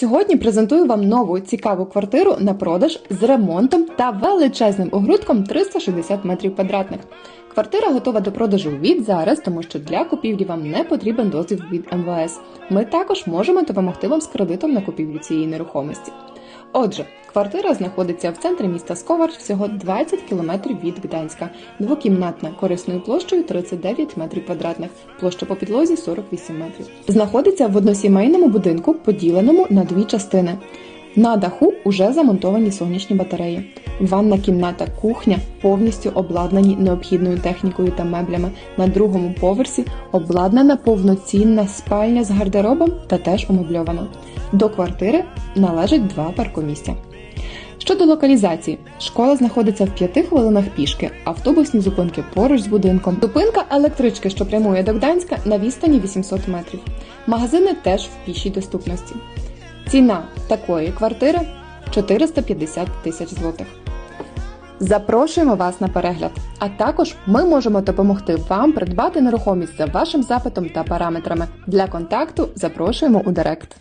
Сьогодні презентую вам нову цікаву квартиру на продаж з ремонтом та величезним огрудком 360 метрів квадратних. Квартира готова до продажу від зараз, тому що для купівлі вам не потрібен дозвіл від МВС. Ми також можемо допомогти вам з кредитом на купівлю цієї нерухомості. Отже, квартира знаходиться в центрі міста Сковар, всього 20 кілометрів від Гданська, двокімнатна корисною площею 39 метрів квадратних, площа по підлозі 48 метрів. Знаходиться в односімейному будинку, поділеному на дві частини. На даху уже замонтовані сонячні батареї. Ванна кімната, кухня повністю обладнані необхідною технікою та меблями. На другому поверсі обладнана повноцінна спальня з гардеробом та теж умебльована. До квартири належать два паркомісця. Щодо локалізації, школа знаходиться в п'яти хвилинах пішки, автобусні зупинки поруч з будинком. Зупинка електрички, що прямує до Гданська, на відстані 800 метрів. Магазини теж в пішій доступності. Ціна такої квартири 450 тисяч злотих. Запрошуємо вас на перегляд. А також ми можемо допомогти вам придбати нерухомість за вашим запитом та параметрами. Для контакту запрошуємо у Директ.